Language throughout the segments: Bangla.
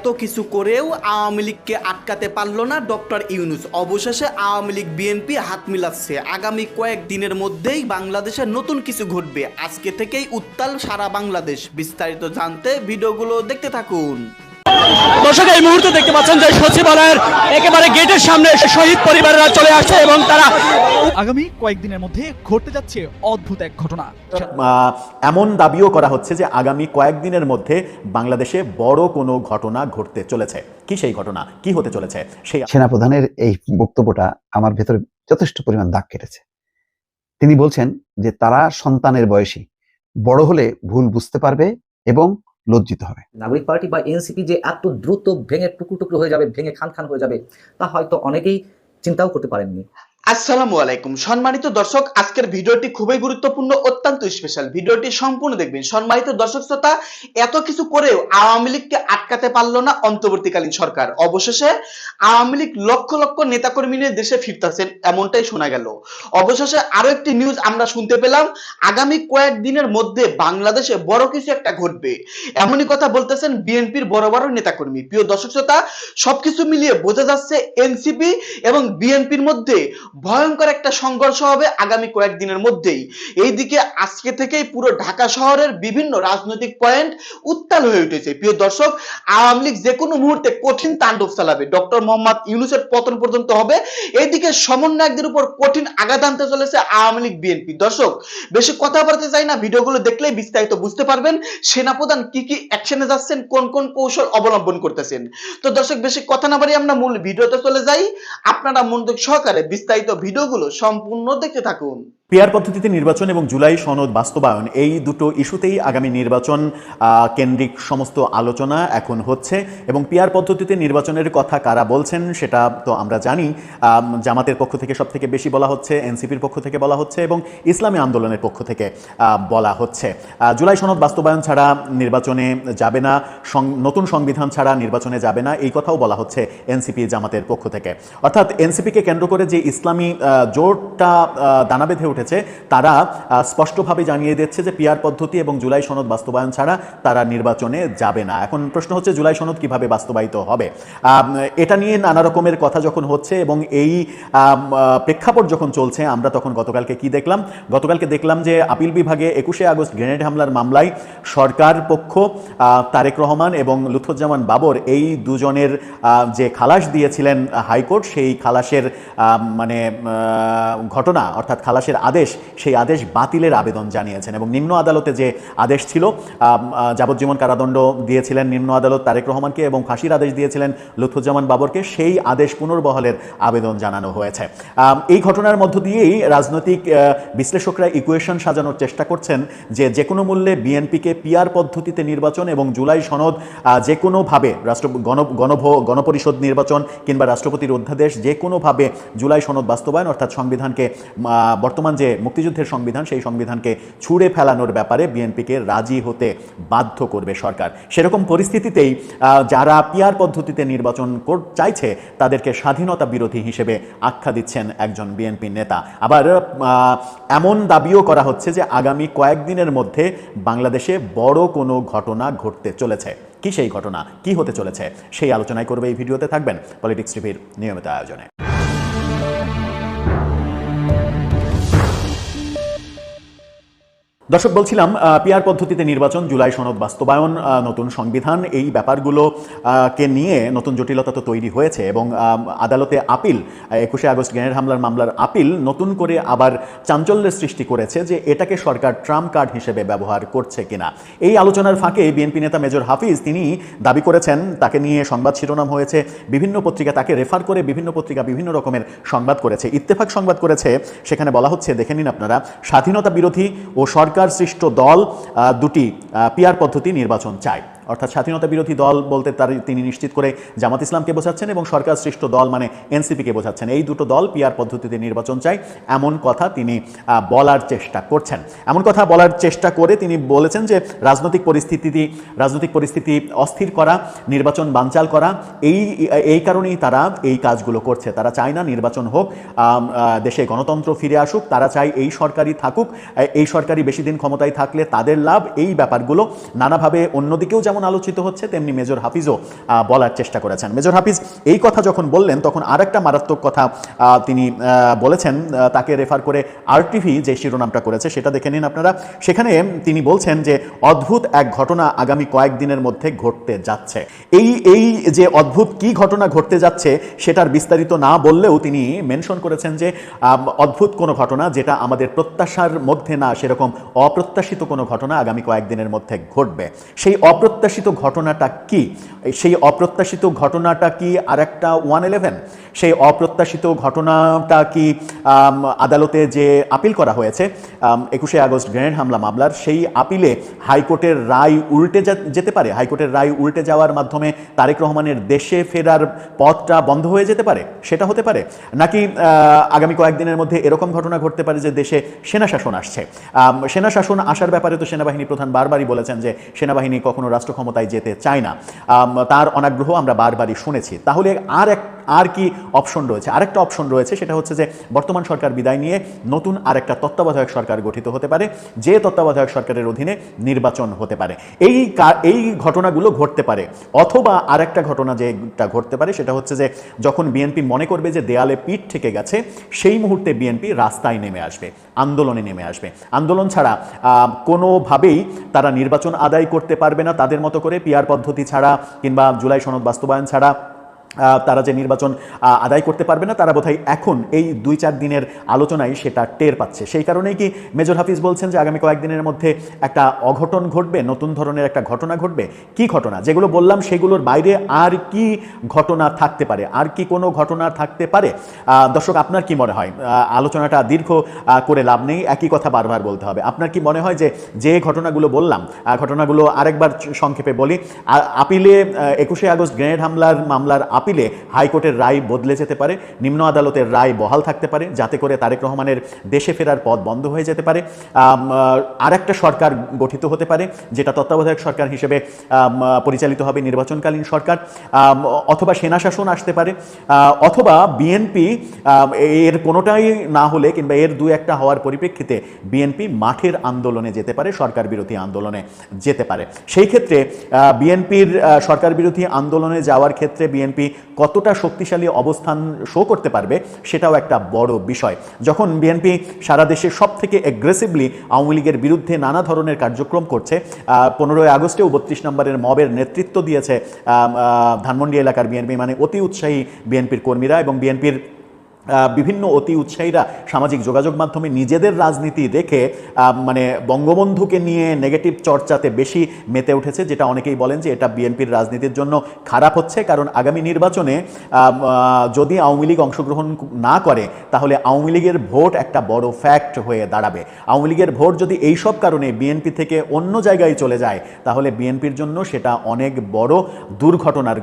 এত কিছু করেও আওয়ামী লীগকে আটকাতে পারল না ডক্টর ইউনুস। অবশেষে আওয়ামী লীগ বিএনপি হাত মিলাচ্ছে। আগামী কয়েক দিনের মধ্যেই বাংলাদেশে নতুন কিছু ঘটবে। আজকে থেকেই উত্তাল সারা বাংলাদেশ। বিস্তারিত জানতে ভিডিওগুলো দেখতে থাকুন। দর্শক এই মুহূর্তে দেখতে পাচ্ছেন যে সচিবালয়ের একেবারে গেটের সামনে শহীদ পরিবারেরা চলে আসছে এবং তারা আগামী কয়েকদিনের মধ্যে ঘটতে যাচ্ছে অদ্ভুত এক ঘটনা। এমন দাবিও করা হচ্ছে যে আগামী কয়েকদিনের মধ্যে বাংলাদেশে বড় কোনো ঘটনা ঘটতে চলেছে। কি সেই ঘটনা? কি হতে চলেছে? সেই সেনাপ্রধানের এই বক্তব্যটা আমার ভেতরে যথেষ্ট পরিমাণ দাগ কেটেছে। তিনি বলছেন যে তারা সন্তানের বয়সী বড় হলে ভুল বুঝতে পারবে এবং লজ্জিত হবে। নাগরিক পার্টি বা এনসিপি যে এত দ্রুত ভেঙে টুকরো টুকরো হয়ে যাবে, ভেঙে খান খান হয়ে যাবে, তা হয়তো অনেকেই চিন্তাও করতে পারেননি। আসসালামু আলাইকুম। সম্মানিত দর্শক, আজকের ভিডিওটি খুবই গুরুত্বপূর্ণ, অত্যন্ত স্পেশাল ভিডিওটি সম্পূর্ণ দেখবেন। সম্মানিত দর্শক শ্রোতা, এত কিছু করেও আওয়ামী লীগকে আটকাতে পারল না অন্তর্বর্তীকালীন সরকার। অবশেষে আওয়ামী লীগ লক্ষ লক্ষ নেতাকর্মী নিয়ে দেশে ফিরতেছেন, এমনটাই শোনা গেল। অবশেষে আরও একটি নিউজ আমরা শুনতে পেলাম, আগামী কয়েকদিনের মধ্যে বাংলাদেশে বড় কিছু একটা ঘটবে। এমনই কথা বলতেছেন বিএনপির বড় বড় নেতাকর্মী। প্রিয় দর্শক শ্রোতা, সবকিছু মিলিয়ে বোঝা যাচ্ছে এনসিপি এবং বিএনপির মধ্যে ভয়ঙ্কর একটা সংঘর্ষ হবে আগামী কয়েকদিনের মধ্যেই। এইদিকে আজকে থেকেই পুরো ঢাকা শহরের বিভিন্ন রাজনৈতিক পয়েন্ট উত্তাল হয়ে উঠেছে। প্রিয় দর্শক, আওয়ামী লীগ যে কোনো মুহূর্তে কঠিন তাণ্ডব চালাবে। ডক্টর মোহাম্মদ ইউনুসের পতন পর্যন্ত হবে। এইদিকে সমন্বয়কদের উপর কঠিন আঘাত আনতে চলেছে আওয়ামী লীগ বিএনপি। দর্শক, বেশি কথা বলতে চাই না। ভিডিওগুলো দেখলেই বিস্তারিত বুঝতে পারবেন সেনাপ্রধান কি কি অ্যাকশনে যাচ্ছেন, কোন কোন কৌশল অবলম্বন করতেছেন। তো দর্শক, বেশি কথা না বাড়ি আমরা মূল ভিডিওতে চলে যাই। আপনারা মনোযোগ সহকারে বিস্তারিত ভিডিওগুলো সম্পূর্ণ দেখতে থাকুন। পিয়ার পদ্ধতিতে নির্বাচন এবং জুলাই সনদ বাস্তবায়ন, এই দুটো ইস্যুতেই আগামী নির্বাচন কেন্দ্রিক সমস্ত আলোচনা এখন হচ্ছে এবং পিয়ার পদ্ধতিতে নির্বাচনের কথা কারা বলছেন সেটা তো আমরা জানি। জামাতের পক্ষ থেকে সব থেকে বেশি বলা হচ্ছে, এনসিপির পক্ষ থেকে বলা হচ্ছে এবং ইসলামী আন্দোলনের পক্ষ থেকে বলা হচ্ছে। জুলাই সনদ বাস্তবায়ন ছাড়া নির্বাচনে যাবে না নতুন সংবিধান ছাড়া নির্বাচনে যাবে না, এই কথাও বলা হচ্ছে এনসিপি জামাতের পক্ষ থেকে। অর্থাৎ এনসিপিকে কেন্দ্র করে যে ইসলামী জোটটা দানা বেঁধে উঠেছে তারা স্পষ্টভাবে জানিয়ে দিচ্ছে যে পিয়ার পদ্ধতি এবং জুলাই সনদ বাস্তবায়ন ছাড়া তারা নির্বাচনে যাবে না। এখন প্রশ্ন হচ্ছে, জুলাই সনদ কীভাবে বাস্তবায়িত হবে? এটা নিয়ে নানা রকমের কথা যখন হচ্ছে এবং এই প্রেক্ষাপট যখন চলছে, আমরা তখন গতকালকে কি দেখলাম? গতকালকে দেখলাম যে আপিল বিভাগে একুশে আগস্ট গ্রেনেড হামলার মামলায় সরকার পক্ষ তারেক রহমান এবং লুৎফুজ্জামান বাবর এই দুজনের যে খালাস দিয়েছিলেন হাইকোর্ট, সেই খালাসের মানে ঘটনা, অর্থাৎ খালাসের আদেশ, সেই আদেশ বাতিলের আবেদন জানিয়েছেন এবং নিম্ন আদালতে যে আদেশ ছিল যাবজ্জীবন কারাদণ্ড দিয়েছিলেন নিম্ন আদালত তারেক রহমানকে এবং ফাঁসির আদেশ দিয়েছিলেন লুৎফুজ্জামান বাবরকে, সেই আদেশ পুনর্বহলের আবেদন জানানো হয়েছে। এই ঘটনার মধ্য দিয়েই রাজনৈতিক বিশ্লেষকরা ইকুয়েশন সাজানোর চেষ্টা করছেন যে যে কোনো মূল্যে বিএনপিকে পিয়ার পদ্ধতিতে নির্বাচন এবং জুলাই সনদ যে কোনোভাবে রাষ্ট্র, গণ, গণভ, গণপরিষদ নির্বাচন কিংবা রাষ্ট্রপতির অধ্যাদেশ যে কোনোভাবে জুলাই সনদ বাস্তবায়ন অর্থাৎ সংবিধানকে বর্তমান যে মুক্তিযুদ্ধের সংবিধান, সেই সংবিধানকে ছুঁড়ে ফেলানোর ব্যাপারে বিএনপিকে রাজি হতে বাধ্য করবে সরকার। সেরকম পরিস্থিতিতেই যারা পিয়ার পদ্ধতিতে নির্বাচন চাইছে, তাদেরকে স্বাধীনতা বিরোধী হিসেবে আখ্যা দিচ্ছেন একজন বিএনপি নেতা। আবার এমন দাবিও করা হচ্ছে যে আগামী কয়েকদিনের মধ্যে বাংলাদেশে বড় কোনো ঘটনা ঘটতে চলেছে। কি সেই ঘটনা? কি হতে চলেছে? সেই আলোচনায় করবে এই ভিডিওতে থাকবেন পলিটিক্স টিভির নিয়মিত আয়োজনে। দর্শক, বলছিলাম পিয়ার পদ্ধতিতে নির্বাচন, জুলাই সনদ বাস্তবায়ন নতুন সংবিধান, এই ব্যাপারগুলো কে নিয়ে নতুন জটিলতা তো তৈরি হয়েছে এবং আদালতে আপিল একুশে আগস্ট গ্রেনেড হামলার মামলার আপিল নতুন করে আবার চাঞ্চল্যের সৃষ্টি করেছে যে এটাকে সরকার ট্রাম্প কার্ড হিসেবে ব্যবহার করছে কিনা। এই আলোচনার ফাঁকে বিএনপি নেতা মেজর হাফিজ, তিনি দাবি করেছেন, তাকে নিয়ে সংবাদ শিরোনাম হয়েছে, বিভিন্ন পত্রিকা তাকে রেফার করে বিভিন্ন পত্রিকা বিভিন্ন রকমের সংবাদ করেছে। ইত্তেফাক সংবাদ করেছে, সেখানে বলা হচ্ছে, দেখে নিন আপনারা, স্বাধীনতা বিরোধী ও সরকার সৃষ্ট দল দুটি পিয়ার পদ্ধতি নির্বাচন চায়। অর্থাৎ স্বাধীনতা বিরোধী দল বলতে তার তিনি নিশ্চিত করে জামাত ইসলামকে বোঝাচ্ছেন এবং সরকার সৃষ্ট দল মানে এনসিপিকে বোঝাচ্ছেন। এই দুটো দল পিয়ার পদ্ধতিতে নির্বাচন চায়। এমন কথা তিনি বলার চেষ্টা করছেন। এমন কথা বলার চেষ্টা করে তিনি বলেছেন যে রাজনৈতিক পরিস্থিতি রাজনৈতিক পরিস্থিতি অস্থির করা, নির্বাচন বানচাল করা, এই এই কারণেই তারা এই কাজগুলো করছে। তারা চায় না নির্বাচন হোক দেশে গণতন্ত্র ফিরে আসুক। তারা চায় এই সরকারই থাকুক, এই সরকারি বেশি দিন ক্ষমতায় থাকলে তাদের লাভ। এই ব্যাপারগুলো নানাভাবে অন্যদিকেও যেমন যেমন আলোচিত হচ্ছে, তেমনি মেজর হাফিজও বলার চেষ্টা করেছেন। মেজর হাফিজ, এই কথা যখন বললেন, তখন আরেকটা মারাত্মক কথা তিনি বলেছেন তাকে রেফার করে আরটিভি যে শিরোনামটা করেছে, সেটা দেখে নিন আপনারা। সেখানে তিনি বলছেন যে, অদ্ভুত এক ঘটনা আগামী কয়েকদিনের মধ্যে ঘটতে যাচ্ছে। এই এই যে অদ্ভুত কি ঘটনা ঘটতে যাচ্ছে, সেটার বিস্তারিত না বললেও তিনি মেনশন করেছেন যে অদ্ভুত কোনো ঘটনা যেটা আমাদের প্রত্যাশার মধ্যে না, সেরকম অপ্রত্যাশিত কোনো ঘটনা আগামী কয়েকদিনের মধ্যে ঘটবে। সেই অপ্রত্যাশিত ঘটনাটা কি? সেই অপ্রত্যাশিত ঘটনাটা কি আরেকটা ওয়ান ইলেভেন? সেই অপ্রত্যাশিত ঘটনাটা কি আদালতে যে আপিল করা হয়েছে একুশে আগস্ট গ্রেনেড হামলা মামলার, সেই আপিলে হাইকোর্টের রায় উল্টে যেতে পারে? হাইকোর্টের রায় উল্টে যাওয়ার মাধ্যমে তারেক রহমানের দেশে ফেরার পথটা বন্ধ হয়ে যেতে পারে? সেটা হতে পারে? নাকি আগামী কয়েকদিনের মধ্যে এরকম ঘটনা ঘটতে পারে যে দেশে সেনা শাসন আসছে? সেনা শাসন আসার ব্যাপারে তো সেনাবাহিনী প্রধান বারবারই বলেছেন যে সেনাবাহিনী কখনো রাষ্ট্র ক্ষমতায় যেতে চায় না। তার অনাগ্রহ আমরা বারবারই শুনেছি। তাহলে আর এক আর কি অপশন রয়েছে? আরেকটা অপশন রয়েছে, সেটা হচ্ছে যে বর্তমান সরকার বিদায় নিয়ে নতুন আরেকটা তত্ত্বাবধায়ক সরকার গঠিত হতে পারে, যে তত্ত্বাবধায়ক সরকারের অধীনে নির্বাচন হতে পারে। এই এই ঘটনাগুলো ঘটতে পারে। অথবা আরেকটা ঘটনা যেটা ঘটতে পারে, সেটা হচ্ছে যে যখন বিএনপি মনে করবে যে দেয়ালে পিঠ থেকে গেছে, সেই মুহূর্তে বিএনপি রাস্তায় নেমে আসবে, আন্দোলনে নেমে আসবে। আন্দোলন ছাড়া কোনোভাবেই তারা নির্বাচন আদায় করতে পারবে না তাদের মতো করে পিয়ার পদ্ধতি ছাড়া কিংবা জুলাই সনদ বাস্তবায়ন ছাড়া। তারা যে নির্বাচন আদায় করতে পারবে না, তারা বোধহয় এখন এই দুই চার দিনের আলোচনায় সেটা টের পাচ্ছে। সেই কারণেই কি মেজর হাফিজ বলছেন যে আগামী কয়েকদিনের মধ্যে একটা অঘটন ঘটবে, নতুন ধরনের একটা ঘটনা ঘটবে? কি ঘটনা? যেগুলো বললাম সেগুলোর বাইরে আর কি ঘটনা থাকতে পারে? আর কি কোনো ঘটনা থাকতে পারে? দর্শক, আপনার কি মনে হয়? আলোচনাটা দীর্ঘ করে লাভ নেই, একই কথা বারবার বলতে হবে। আপনার কি মনে হয় যে যে ঘটনাগুলো বললাম ঘটনাগুলো আরেকবার সংক্ষেপে বলি আপিলে একুশে আগস্ট গ্রেনেড হামলার মামলার আপিলে হাইকোর্টের রায় বদলে যেতে পারে নিম্ন আদালতের রায় বহাল থাকতে পারে যাতে করে তারেক রহমানের দেশে ফেরার পথ বন্ধ হয়ে যেতে পারে। আহ, আরেকটা সরকার গঠিত হতে পারে যেটা তত্ত্বাবধায়ক সরকার হিসেবে পরিচালিত হবে নির্বাচনকালীন সরকার। অথবা সেনা শাসন আসতে পারে অথবা বিএনপি এর কোনোটাই না হলে কিংবা এর দু একটা হওয়ার পরিপ্রেক্ষিতে বিএনপি মাঠের আন্দোলনে যেতে পারে সরকার বিরোধী আন্দোলনে যেতে পারে। সেই ক্ষেত্রে বিএনপির সরকার বিরোধী আন্দোলনে যাওয়ার ক্ষেত্রে বিএনপি কতটা শক্তিশালী অবস্থান শো করতে পারবে সেটাও একটা বড় বিষয়। যখন বিএনপি সারা দেশে সব থেকে অ্যাগ্রেসিভলি আওয়ামী লীগের বিরুদ্ধে নানা ধরনের কার্যক্রম করছে পনেরোই আগস্টেও বত্রিশ নম্বরের মবের নেতৃত্ব দিয়েছে ধানমন্ডি এলাকার বিএনপি মানে অতি উৎসাহী বিএনপির কর্মীরা এবং বিএনপির বিভিন্ন অতি উৎসাহীরা সামাজিক যোগাযোগ মাধ্যমে নিজেদের রাজনীতি রেখে মানে বঙ্গবন্ধুকে নিয়ে নেগেটিভ চর্চাতে বেশি মেতে উঠেছে, যেটা অনেকেই বলেন যে এটা বিএনপির রাজনীতির জন্য খারাপ হচ্ছে। কারণ আগামী নির্বাচনে যদি আওয়ামী লীগ অংশগ্রহণ না করে, তাহলে আওয়ামী লীগের ভোট একটা বড় ফ্যাক্ট হয়ে দাঁড়াবে। আওয়ামী লীগের ভোট যদি এই সব কারণে বিএনপি থেকে অন্য জায়গায় চলে যায়, তাহলে বিএনপির জন্য সেটা অনেক বড় দুর্ঘটনার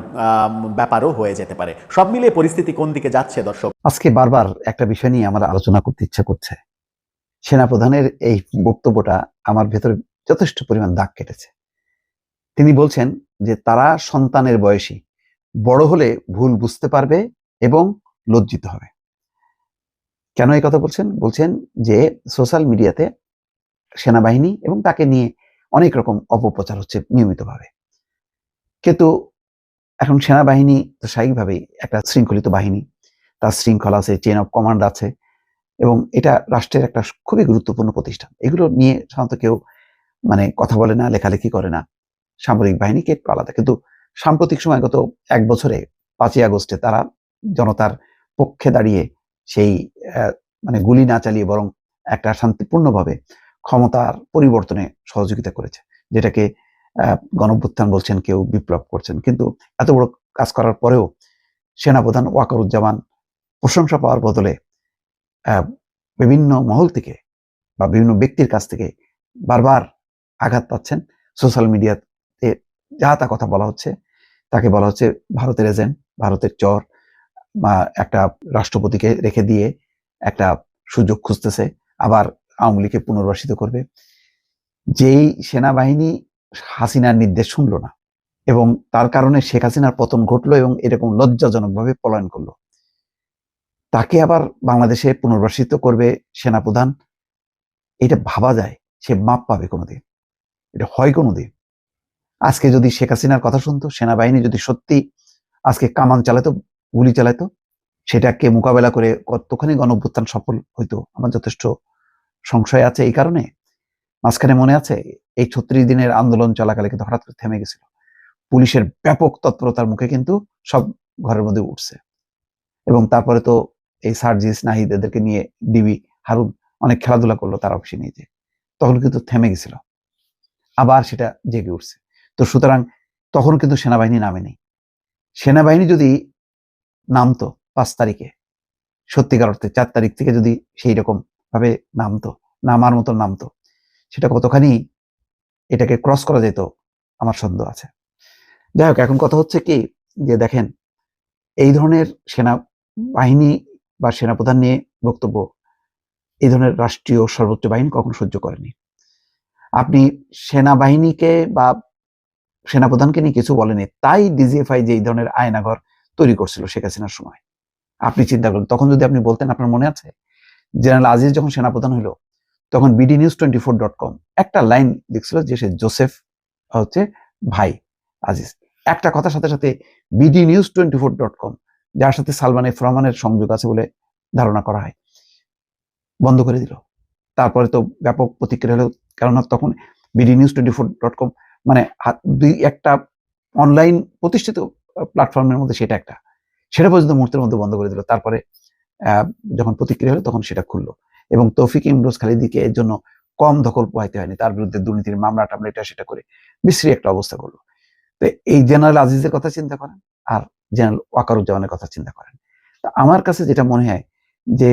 ব্যাপারও হয়ে যেতে পারে। সব মিলিয়ে পরিস্থিতি কোন দিকে যাচ্ছে দর্শক? আজকে বারবার একটা বিষয় নিয়ে আমার আলোচনা করতে ইচ্ছা করছে। সেনাপ্রধানের এই বক্তব্যটা আমার ভেতরে যথেষ্ট পরিমাণ দাগ কেটেছে। তিনি বলছেন যে, তারা সন্তানের বয়সী, বড় হলে ভুল বুঝতে পারবে এবং লজ্জিত হবে। কেন এই কথা বলছেন? বলছেন যে, সোশ্যাল মিডিয়াতে সেনাবাহিনী এবং তাকে নিয়ে অনেক রকম অপপ্রচার হচ্ছে নিয়মিতভাবে। কিন্তু এখন সেনাবাহিনী তো স্বাভাবিকভাবেই একটা শৃঙ্খলিত বাহিনী তার শৃঙ্খলা আছে চেন অফ কমান্ড আছে এবং এটা রাষ্ট্রের একটা খুবই গুরুত্বপূর্ণ প্রতিষ্ঠান। এগুলো নিয়ে সাধারণত কেউ মানে কথা বলে না, লেখালেখি করে না। সামরিক বাহিনীকে একটু আলাদা। কিন্তু সাম্প্রতিক সময় গত এক বছরে, পাঁচই আগস্টে তারা জনতার পক্ষে দাঁড়িয়ে সেই মানে গুলি না চালিয়ে বরং একটা শান্তিপূর্ণভাবে ক্ষমতার পরিবর্তনে সহযোগিতা করেছে, যেটাকে গণভ্যুত্থান বলছেন, কেউ বিপ্লব করছেন। কিন্তু এত বড় কাজ করার পরেও সেনাপ্রধান ওয়াকারুজ্জামান প্রশংসা পাওয়ার বদলে বিভিন্ন মহল থেকে বা বিভিন্ন ব্যক্তির কাছ থেকে বারবার আঘাত পাচ্ছেন সোশ্যাল মিডিয়াতে যা তা কথা বলা হচ্ছে, তাকে বলা হচ্ছে ভারতের এজেন্ট ভারতের চর, বা একটা রাষ্ট্রপতিকে রেখে দিয়ে একটা সুযোগ খুঁজতেছে, আবার আওয়ামী লীগকে পুনর্বাসিত করবে। যেই সেনাবাহিনী হাসিনার নির্দেশ শুনলো না, এবং তার কারণে শেখ হাসিনার পতন ঘটলো এবং এরকম লজ্জাজনকভাবে পলায়ন করল। তাকে আবার বাংলাদেশে পুনর্বাসিত করবে সেনাপ্রধান, এটা ভাবা যায়, সে মাপ পাবে কোনোদিন। এটা হয় কোনোদিন। আজকে যদি শেখ হাসিনার কথা শুনতো, সেনাবাহিনী যদি সত্যি আজকে কামান চালাতো, গুলি চালাতো, সেটাকে মোকাবেলা করে কতখানি গণঅভ্যুত্থান সফল হইতো, আমার যথেষ্ট সংশয় আছে এই কারণে। মাঝখানে মনে আছে, এই ছত্রিশ দিনের আন্দোলন চলাকালে কিন্তু হঠাৎ করে থেমে গেছিল। পুলিশের ব্যাপক তৎপরতার মুখে কিন্তু সব ঘরের মধ্যে উঠছে। এবং তারপরে তো এই সার্জিস নাহিদ এদেরকে নিয়ে ডিবি হারুন অনেক খেলাধুলা করল তার অফিসে নিয়ে তখন কিন্তু থেমে গেছিল। আবার সেটা জেগে উঠছে। তো সুতরাং তখন কিন্তু সেনাবাহিনী নামেনি সেনাবাহিনী যদি নামতো পাঁচ তারিখে, সত্যিকার অর্থে চার তারিখ থেকে যদি সেই রকম ভাবে নামতো, নামার মতো নামতো, সেটা কতখানি এটাকে ক্রস করা যেত আমার সন্দেহ আছে। যাই হোক, এখন কথা হচ্ছে কি যে দেখেন, এই ধরনের সেনা বাহিনী বা সেনাপ্রধান নিয়ে বক্তব্য, এই ধরনের রাষ্ট্রীয় সর্বোচ্চ বাহিনী কখনো সহ্য করেনি। আপনি সেনাবাহিনীকে বা সেনাপ্রধানকে নিয়ে কিছু বলেনি তাই ডিজিএফআই যে এই ধরনের আয়নাঘর তৈরি করছিল শেখ হাসিনার সময়। আপনি চিন্তা করেন, তখন যদি আপনি বলতেন, আপনার মনে আছে? জেনারেল আজিজ যখন সেনাপ্রধান হলো, তখন BD news twenty four dot com একটা লাইন লিখছিল যে সে জোসেফ, হচ্ছে ভাই আজিজ। একটা কথার সাথে সাথে BD news twenty four dot com যার সাথে সালমান এফ রহমানের সংযোগ আছে বলে ধারণা করা হয়। বন্ধ করে দিল। তারপরে তো ব্যাপক প্রতিক্রিয়া হলো, কেননা তখন BD news twenty four dot com মানে দুই একটা অনলাইন প্রতিষ্ঠিত প্ল্যাটফর্মের মধ্যে সেটা একটা। সেটা পর্যন্ত মুহূর্তের মধ্যে বন্ধ করে দিল। তারপরে যখন প্রতিক্রিয়া হলো তখন সেটা খুললো। এবং তৌফিক ইমরোজ খালিদিকে এর জন্য কম দখল পোহাইতে হয়নি। তার বিরুদ্ধে দুর্নীতির মামলা, টামলা, এটা সেটা করে বিশ্রী একটা অবস্থা করল। তো এই জেনারেল আজিজের কথা চিন্তা করেন। আর জেনারেল ওয়াকারুজ্জামানের কথা চিন্তা করেন। আমার কাছে যেটা মনে হয় যে,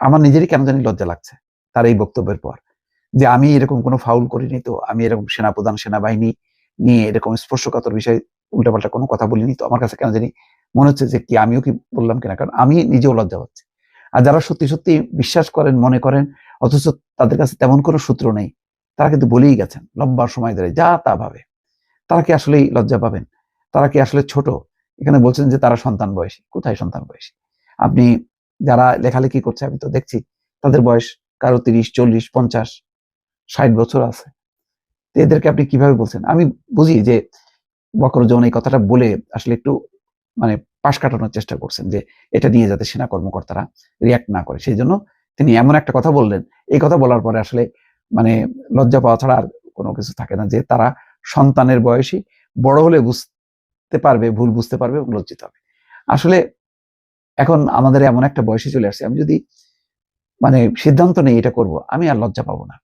আমার নিজেরই কেন জানি লজ্জা লাগছে তার এই বক্তব্যের পর। যে আমি এরকম কোনো ফাউল করিনি তো, আমি এরকম সেনাপ্রধান, সেনাবাহিনী নিয়ে এরকম স্পর্শকাতর বিষয়ে উল্টাপাল্টা কোনো কথা বলিনি তো, আমার কাছে কেন জানি মনে হচ্ছে যে কি আমিও কি বললাম কিনা? কারণ আমি নিজেও লজ্জা পাচ্ছি। আর যারা সত্যি সত্যি বিশ্বাস করেন, মনে করেন, অথচ তাদের কাছে তেমন কোনো সূত্র নেই, তারা কিন্তু বলেই গেছেন লম্বা সময় ধরে, যা তা ভাবে। তারা কি আসলেই লজ্জা পাবেন? তারা কি আসলে ছোট? এখানে বলছেন যে তারা সন্তান বয়সী। কোথায় সন্তান বয়সী? আপনি যারা লেখালেখি করছে, আমি তো দেখছি, তাদের বয়স কারও তিরিশ, চল্লিশ, পঞ্চাশ, ষাট বছর আছে। এদেরকে আপনি কীভাবে বলছেন? আমি বুঝি যে বকরুজ্জামান এই কথাটা বলে আসলে একটু মানে পাশ কাটানোর চেষ্টা করছেন যে এটা নিয়ে যাতে সেনা কর্মকর্তারা রিয়াক্ট না করে। সেই জন্য তিনি এমন একটা কথা বললেন। এই কথা বলার পরে আসলে মানে লজ্জা পাওয়া ছাড়া আর কোনো কিছু থাকে না যে তারা সন্তানের বয়সী, বড় হলে বুঝতে পারবে, ভুল বুঝতে পারবে এবং লজ্জিত হবে। আসলে এখন আমাদের এমন একটা বয়সে চলে আসছে, আমি যদি মানে সিদ্ধান্ত নেই এটা করব, আমি আর লজ্জা পাবো না।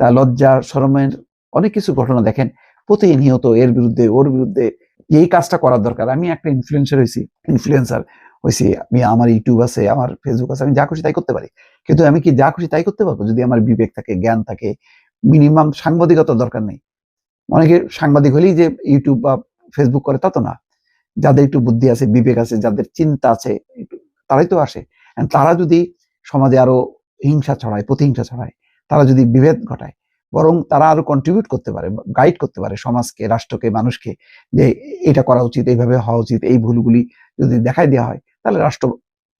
তা লজ্জা শরমের অনেক কিছু ঘটনা দেখেন, প্রতিনিয়ত এর বিরুদ্ধে, ওর বিরুদ্ধে এই কাজটা করার দরকার। আমি একটা ইনফ্লুয়েন্সার হয়েছি ইনফ্লুয়েন্সার হয়েছি, আমি আমার ইউটিউব আছে, আমার ফেসবুক আছে, আমি যা খুশি তাই করতে পারি। কিন্তু আমি কি যা খুশি তাই করতে পারব? যদি আমার বিবেক থাকে, জ্ঞান থাকে মিনিমাম সাংবাদিকতার দরকার নেই। অনেকে সাংবাদিক হলেই যে ইউটিউব বা ফেসবুক করে, তা তো না। যাদের একটু বুদ্ধি আছে, বিবেক আছে, যাদের চিন্তা আছে তারাই তো আসে। তারা যদি সমাজে আরও হিংসা ছড়ায়, প্রতিহিংসা ছড়ায়, তারা যদি বিভেদ ঘটায়, বরং তারা আরও কন্ট্রিবিউট করতে পারে গাইড করতে পারে সমাজকে, রাষ্ট্রকে, মানুষকে, যে এটা করা উচিত, এইভাবে হওয়া উচিত, এই ভুলগুলি যদি দেখাই দেওয়া হয়, তাহলে রাষ্ট্র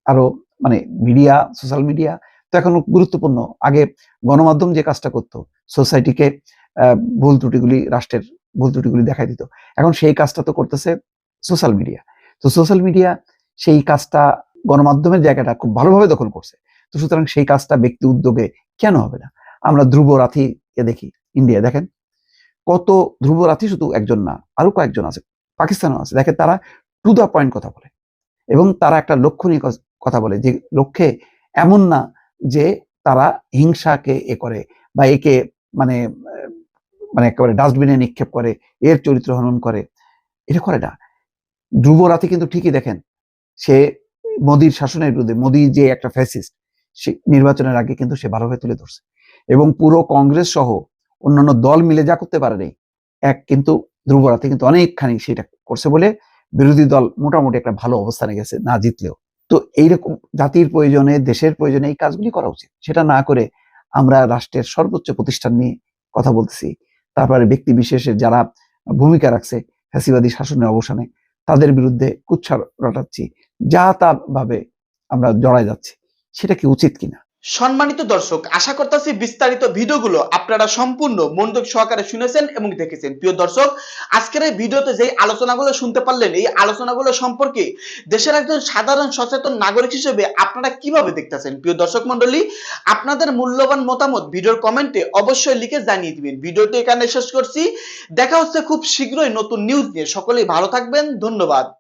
আরও মানে মিডিয়া সোশ্যাল মিডিয়া তো এখন গুরুত্বপূর্ণ। আগে গণমাধ্যম যে কাজটা করতো সোসাইটিকে ভুল ত্রুটিগুলি রাষ্ট্রের ভুল ত্রুটিগুলি দেখাই দিত। এখন সেই কাজটা তো করতেছে সোশ্যাল মিডিয়া তো সোশ্যাল মিডিয়া সেই কাজটা গণমাধ্যমের জায়গাটা খুব ভালোভাবে দখল করছে। তো সুতরাং সেই কাজটা ব্যক্তি উদ্যোগে কেন হবে না? আমরা ধ্রুব রাথিকে দেখি? ইন্ডিয়া দেখেন। কত ধ্রুব রাথি শুধু একজন না আরও কয়েকজন আছে। পাকিস্তানও আছে। দেখেন, তারা টু দা পয়েন্ট কথা বলে। এবং তারা একটা লক্ষ্য নিয়ে কথা বলে যে লক্ষ্যে এমন না যে তারা হিংসাকে এ করে বা একে মানে মানে একেবারে ডাস্টবিনে নিক্ষেপ করে, এর চরিত্র হনন করে, এটা করে না। ধ্রুব রাথি কিন্তু ঠিকই দেখেন, সে মোদির শাসনের বিরুদ্ধে, মোদি যে একটা ফ্যাসিস্ট সে নির্বাচনের আগে কিন্তু সে ভালোভাবে তুলে ধরছে। এবং পুরো কংগ্রেস সহ অন্যান্য দল মিলে যা করতে পারেনি, এক কিন্তু ধ্রুব রাথি কিন্তু অনেকখানি সেটা করছে বলে বিরোধী দল মোটামুটি একটা ভালো অবস্থানে গেছে, না জিতলেও। তো এইরকম জাতির প্রয়োজনে, দেশের প্রয়োজনে এই কাজগুলি করা উচিত। সেটা না করে আমরা রাষ্ট্রের সর্বোচ্চ প্রতিষ্ঠান নিয়ে কথা বলতেছি। তারপরে ব্যক্তি বিশেষের যারা ভূমিকা রাখছে ফ্যাসিবাদী শাসনের অবসানে, তাদের বিরুদ্ধে কুচ্ছা রটাচ্ছি, যা তা ভাবে আমরা জড়ায় যাচ্ছি, সেটা কি উচিত কিনা? সম্মানিত দর্শক, আশা করতেছি বিস্তারিত ভিডিওগুলো আপনারা সম্পূর্ণ মনোযোগ সহকারে শুনেছেন এবং দেখেছেন। প্রিয় দর্শক, আজকের এই ভিডিওতে যে আলোচনাগুলো শুনতে পারলেন, এই আলোচনাগুলো সম্পর্কে দেশের একজন সাধারণ সচেতন নাগরিক হিসেবে আপনারা কীভাবে দেখতেছেন? প্রিয় দর্শক মন্ডলী আপনাদের মূল্যবান মতামত ভিডিওর কমেন্টে অবশ্যই লিখে জানিয়ে দিবেন। ভিডিওটি এখানে শেষ করছি। দেখা হচ্ছে খুব শীঘ্রই নতুন নিউজ নিয়ে। সকলেই ভালো থাকবেন। ধন্যবাদ।